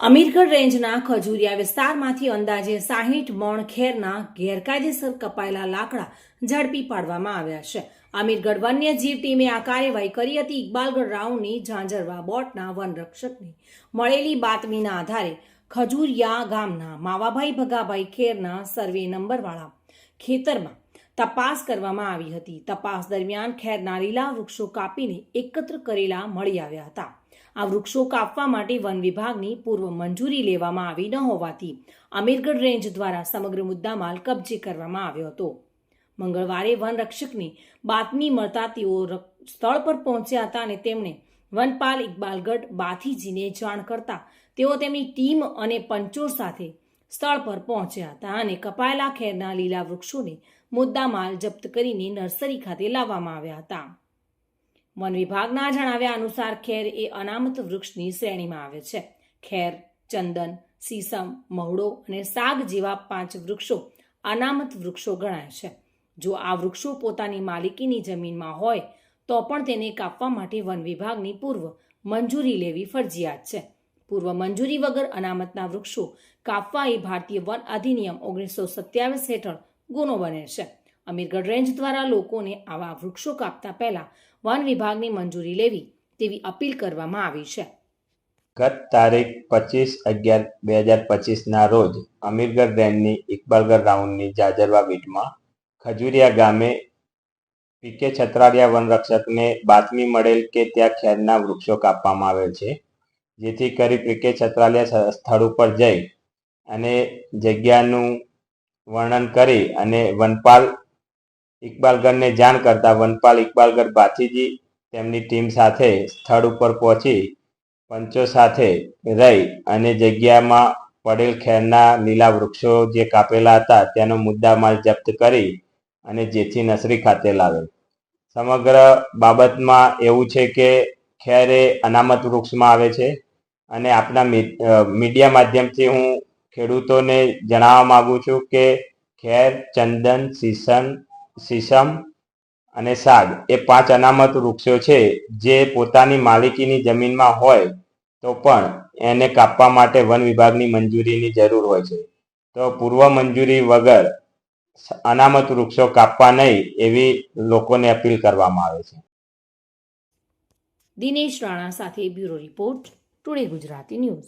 અમીરગઢ રેન્જના ખજુરિયા વિસ્તારમાંથી અંદાજે સાહીઠ મણ ખેરના ગેરકાયદેસર કપાયેલા લાકડા ઝડપી પાડવામાં આવ્યા છે. અમીરગઢ વન્યજીવ ટીમે આ કાર્યવાહી કરી હતી. ઇકબાલગઢ રાવની ઝાંઝરવા બોટના વનરક્ષકની મળેલી બાતમીના આધારે ખજુરિયા ગામના માવાભાઈ ભગાભાઈ ખેરના સર્વે નંબરવાળા ખેતરમાં તપાસ કરવામાં આવી હતી. તપાસ દરમિયાન ખેરના લીલા વૃક્ષો કાપીને એકત્ર કરેલા મળી આવ્યા હતા. આ વૃક્ષો કાપવા માટે વન વિભાગની પૂર્વ મંજૂરી લેવામાં આવી ન હોવાથી અમીરગઢ રેન્જ દ્વારા સમગ્ર મુદ્દામાલ કબજે કરવામાં આવ્યો હતો. મંગળવારે વન રક્ષકની બાતમી મળતા તેઓ સ્થળ પર પહોંચ્યા હતા અને તેમણે વનપાલ ઇકબાલગઢ બાથીજીને જાણ કરતા તેઓ તેમની ટીમ અને પંચોર સાથે સ્થળ પર પહોંચ્યા હતા અને કપાયેલા ખેરના લીલા વૃક્ષોને મુદ્દામાલ જપ્ત કરીને નર્સરી ખાતે લાવવામાં આવ્યા હતા. વન વિભાગના જણાવ્યા અનુસાર ખેર એ અનામત વૃક્ષની શ્રેણીમાં આવે છે. ખેર, ચંદન, સીસમ, મહુડો અને સાગ જેવા પાંચ વૃક્ષો અનામત વૃક્ષો ગણાય છે. જો આ વૃક્ષો પોતાની માલિકીની જમીનમાં હોય, તો પણ તેને કાપવા માટે વન વિભાગની પૂર્વ મંજૂરી લેવી ફરજિયાત છે. પૂર્વ મંજૂરી વગર અનામતના વૃક્ષો કાપવા એ ભારતીય વન અધિનિયમ ઓગણીસો સત્યાવીસ હેઠળ ગુનો બને છે. અમીરગઢ રેન્જ દ્વારા લોકોને આવા વૃક્ષો કાપતા પહેલા વન વિભાગની મંજૂરી લેવી તેવી અપીલ કરવામાં આવી છે. ગત તારીખ પચીસ અગિયાર બે હજાર પચીસના રોજ અમીરગઢ રેન્જની ઇકબાલગઢ રાઉન્ડની જાજરવા બીટમાં ખજુરિયા ગામે પીકે છત્રાડિયા વનરક્ષકને બાતમી મળેલ કે ત્યાં ખેરના વૃક્ષો કાપવામાં આવેલ છે, જેથી કરી પીકે છત્રાલિયા સ્થળ ઉપર જઈ અને જગ્યાનું વર્ણન કરી અને વનપાલ ઇકબાલગઢને જાણ કરતા વનપાલ ઇકબાલગઢ બાથીજી તેમની ટીમ સાથે સ્થળ ઉપર પહોંચી, પંચો સાથે રહી અને જગ્યામાં પડેલ ખેરના લીલા વૃક્ષો જે કાપેલા હતા તેનો મુદ્દામાલ જપ્ત કરી અને જેથી નસરી ખાતે લાવેલ. સમગ્ર બાબતમાં એવું છે કે ખેર એ અનામત વૃક્ષમાં આવે છે અને આપના મી- મીડિયા માધ્યમથી હું ખેડૂતોને જણાવવા માગું છું કે ખેર, ચંદન સીસમ સીસમ અને સાગ એ પાંચ અનામત વૃક્ષો છે. જે પોતાની માલિકીની જમીનમાં હોય તો પણ એને કાપવા માટે વન વિભાગની મંજૂરીની જરૂર હોય છે. તો પૂર્વ મંજૂરી વગર અનામત વૃક્ષો કાપવા નહીં એવી લોકોને અપીલ કરવામાં આવે છે. દિનેશ રાણા સાથે bureau report, today Gujarati news.